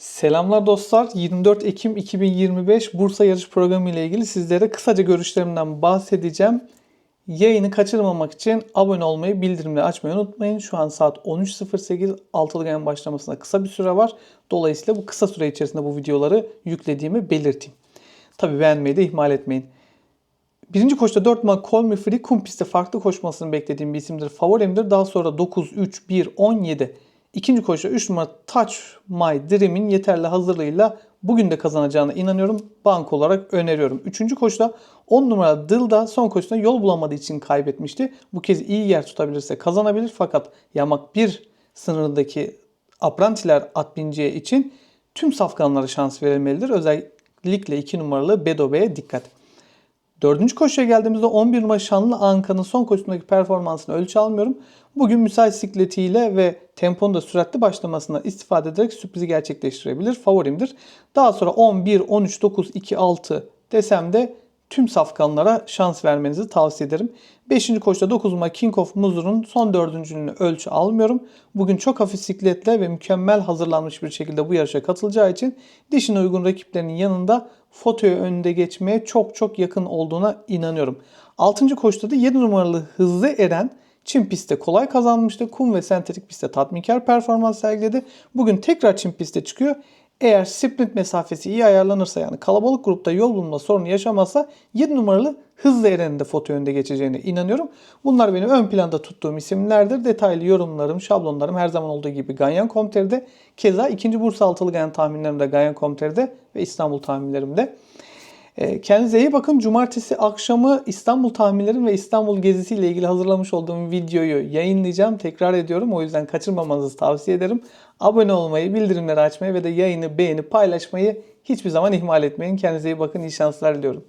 Selamlar dostlar. 24 Ekim 2025 Bursa yarış programı ile ilgili sizlere kısaca görüşlerimden bahsedeceğim. Yayını kaçırmamak için abone olmayı, bildirimleri açmayı unutmayın. Şu an saat 13.08. Altılı Gen başlamasına kısa bir süre var. Dolayısıyla bu kısa süre içerisinde bu videoları yüklediğimi belirteyim. Tabi beğenmeyi de ihmal etmeyin. Birinci koşuda 4 numara Call Me Free kum pistte farklı koşmasını beklediğim bir isimdir. Favorimdir. Daha sonra 9, 3, 1, 17. İkinci koşuda 3 numara Touch My Dream'in yeterli hazırlığıyla bugün de kazanacağına inanıyorum. Bank olarak öneriyorum. Üçüncü koşuda 10 numara Dılda son koşuda yol bulamadığı için kaybetmişti. Bu kez iyi yer tutabilirse kazanabilir. Fakat yamak 1 sınırındaki aprantiler at için tüm safkanlara şans verilmelidir. Özellikle 2 numaralı Bedobe'ye dikkat. Dördüncü koşuya geldiğimizde 11 numara Şanlı Anka'nın son koşusundaki performansını ölçü almıyorum. Bugün müsait sikletiyle ve temponun da süratli başlamasına istifade ederek sürprizi gerçekleştirebilir. Favorimdir. Daha sonra 11, 13, 9, 2, 6 desem de tüm safkanlara şans vermenizi tavsiye ederim. 5. koşuda 9 numara King of Muzur'un son dördüncülüğünü ölçü almıyorum. Bugün çok hafif sikletle ve mükemmel hazırlanmış bir şekilde bu yarışa katılacağı için dişine uygun rakiplerinin yanında fotoya önünde geçmeye çok çok yakın olduğuna inanıyorum. 6. koşuda da 7 numaralı Hızlı Eren Çim pistte kolay kazanmıştı. Kum ve sentetik pistte tatminkar performans sergiledi. Bugün tekrar çim pistte çıkıyor. Eğer sprint mesafesi iyi ayarlanırsa yani kalabalık grupta yol bulma sorunu yaşamazsa 7 numaralı hızlı Eren'in de foto önünde geçeceğine inanıyorum. Bunlar benim ön planda tuttuğum isimlerdir. Detaylı yorumlarım, şablonlarım her zaman olduğu gibi Ganyan Komter'de. Keza ikinci Bursa altılı Ganyan tahminlerim de Ganyan Komter'de ve İstanbul tahminlerimde. E, Kendinize iyi bakın. Cumartesi akşamı İstanbul tahminlerim ve İstanbul gezisiyle ilgili hazırlamış olduğum videoyu yayınlayacağım. Tekrar ediyorum. O yüzden kaçırmamanızı tavsiye ederim. Abone olmayı, bildirimleri açmayı ve de yayını beğenip paylaşmayı hiçbir zaman ihmal etmeyin. Kendinize iyi bakın. İyi şanslar diliyorum.